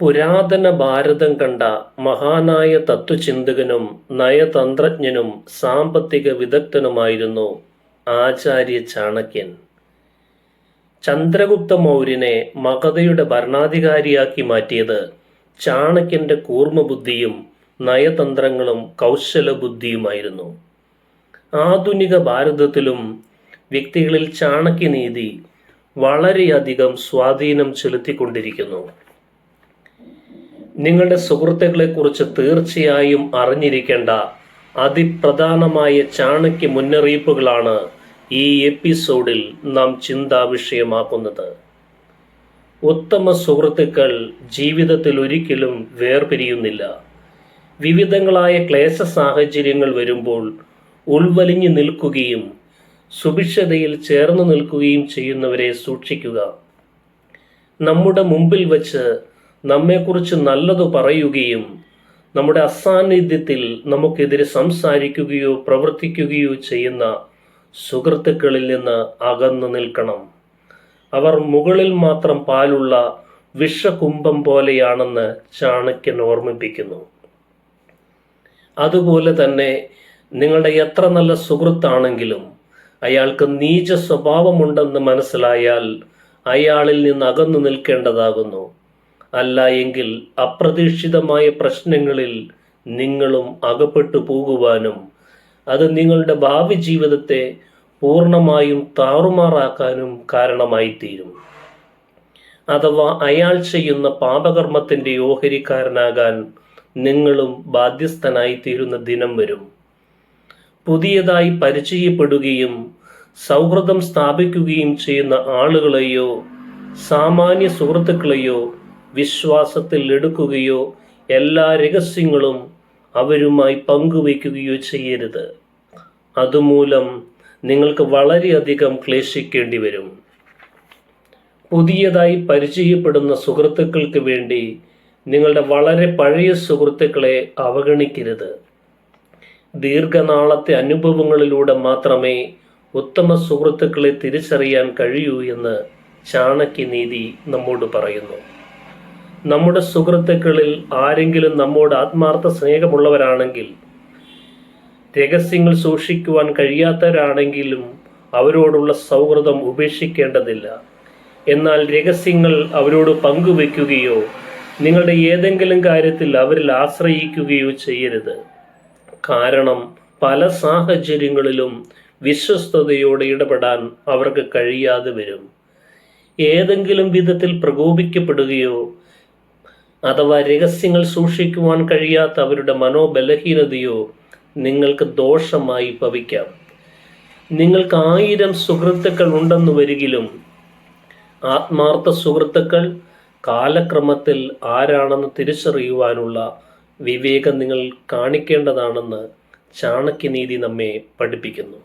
പുരാതന ഭാരതം കണ്ട മഹാനായ തത്വചിന്തകനും നയതന്ത്രജ്ഞനും സാമ്പത്തിക വിദഗ്ധനുമായിരുന്നു ആചാര്യ ചാണക്യൻ. ചന്ദ്രഗുപ്ത മൗര്യനെ മഗധയുടെ ഭരണാധികാരിയാക്കി മാറ്റിയത് ചാണക്യന്റെ കൂർമ്മബുദ്ധിയും നയതന്ത്രങ്ങളും കൗശലബുദ്ധിയുമായിരുന്നു. ആധുനിക ഭാരതത്തിലും വ്യക്തികളിൽ ചാണക്യനീതി വളരെയധികം സ്വാധീനം ചെലുത്തിക്കൊണ്ടിരിക്കുന്നു. നിങ്ങളുടെ സുഹൃത്തുക്കളെക്കുറിച്ച് തീർച്ചയായും അറിഞ്ഞിരിക്കേണ്ട അതിപ്രധാനമായ ചാണക്യ മുന്നറിയിപ്പുകളാണ് ഈ എപ്പിസോഡിൽ നാം ചിന്താ വിഷയമാക്കുന്നത് ഉത്തമ സുഹൃത്തുക്കൾ ജീവിതത്തിൽ ഒരിക്കലും വേർപിരിയുന്നില്ല. വിവിധങ്ങളായ ക്ലേശ സാഹചര്യങ്ങൾ വരുമ്പോൾ ഉൾവലിഞ്ഞു നിൽക്കുകയും സുഭിക്ഷതയിൽ ചേർന്ന് നിൽക്കുകയും ചെയ്യുന്നവരെ സൂക്ഷിക്കുക. നമ്മുടെ മുമ്പിൽ വച്ച് നമ്മെക്കുറിച്ച് നല്ലത് പറയുകയും നമ്മുടെ അസാന്നിധ്യത്തിൽ നമുക്കെതിരെ സംസാരിക്കുകയോ പ്രവർത്തിക്കുകയോ ചെയ്യുന്ന സുഹൃത്തുക്കളിൽ നിന്ന് അകന്നു നിൽക്കണം. അവർ മുകളിൽ മാത്രം പാലുള്ള വിഷകുംഭം പോലെയാണെന്ന് ചാണക്യൻ ഓർമ്മിപ്പിക്കുന്നു. അതുപോലെ തന്നെ നിങ്ങളുടെ എത്ര നല്ല സുഹൃത്താണെങ്കിലും അയാൾക്ക് നീച സ്വഭാവമുണ്ടെന്ന് മനസ്സിലായാൽ അയാളിൽ നിന്ന് അകന്നു നിൽക്കേണ്ടതാകുന്നു. അല്ല എങ്കിൽ അപ്രതീക്ഷിതമായ പ്രശ്നങ്ങളിൽ നിങ്ങളും അകപ്പെട്ടു പോകുവാനും അത് നിങ്ങളുടെ ഭാവി ജീവിതത്തെ പൂർണമായും താറുമാറാക്കാനും കാരണമായി തീരും അഥവാ അയാൾ ചെയ്യുന്ന പാപകർമ്മത്തിന്റെ ഓഹരിക്കാരനാകാൻ നിങ്ങളും ബാധ്യസ്ഥനായി തീരുന്ന ദിനം വരും. പുതിയതായി പരിചയപ്പെടുകയും സൗഹൃദം സ്ഥാപിക്കുകയും ചെയ്യുന്ന ആളുകളെയോ സാമാന്യ സുഹൃത്തുക്കളെയോ വിശ്വാസത്തിൽ എടുക്കുകയോ എല്ലാ രഹസ്യങ്ങളും അവരുമായി പങ്കുവയ്ക്കുകയോ ചെയ്യരുത്. അതുമൂലം നിങ്ങൾക്ക് വളരെയധികം ക്ലേശിക്കേണ്ടി വരും. പുതിയതായി പരിചയപ്പെടുന്ന സുഹൃത്തുക്കൾക്ക് വേണ്ടി നിങ്ങളുടെ വളരെ പഴയ സുഹൃത്തുക്കളെ അവഗണിക്കരുത്. ദീർഘനാളത്തെ അനുഭവങ്ങളിലൂടെ മാത്രമേ ഉത്തമ സുഹൃത്തുക്കളെ തിരിച്ചറിയാൻ കഴിയൂ എന്ന് ചാണക്യനീതി നമ്മോട് പറയുന്നു. നമ്മുടെ സുഹൃത്തുക്കളിൽ ആരെങ്കിലും നമ്മോട് ആത്മാർത്ഥ സ്നേഹമുള്ളവരാണെങ്കിൽ രഹസ്യങ്ങൾ സൂക്ഷിക്കുവാൻ കഴിയാത്തവരാണെങ്കിലും അവരോടുള്ള സൗഹൃദം ഉപേക്ഷിക്കേണ്ടതില്ല. എന്നാൽ രഹസ്യങ്ങൾ അവരോട് പങ്കുവെക്കുകയോ നിങ്ങളുടെ ഏതെങ്കിലും കാര്യത്തിൽ അവരിൽ ആശ്രയിക്കുകയോ ചെയ്യരുത്. കാരണം പല സാഹചര്യങ്ങളിലും വിശ്വസ്തയോടെ ഇടപെടാൻ അവർക്ക് കഴിയാതെ വരും. ഏതെങ്കിലും വിധത്തിൽ പ്രകോപിക്കപ്പെടുകയോ അഥവാ രഹസ്യങ്ങൾ സൂക്ഷിക്കുവാൻ കഴിയാത്ത അവരുടെ മനോബലഹീനതയോ നിങ്ങൾക്ക് ദോഷമായി ഭവിക്കാം. നിങ്ങൾക്ക് ആയിരം സുഹൃത്തുക്കൾ ഉണ്ടെന്ന് വരികിലും ആത്മാർത്ഥ സുഹൃത്തുക്കൾ കാലക്രമത്തിൽ ആരാണെന്ന് തിരിച്ചറിയുവാനുള്ള വിവേകം നിങ്ങൾ കാണിക്കേണ്ടതാണെന്ന് ചാണക്യനീതി നമ്മെ പഠിപ്പിക്കുന്നു.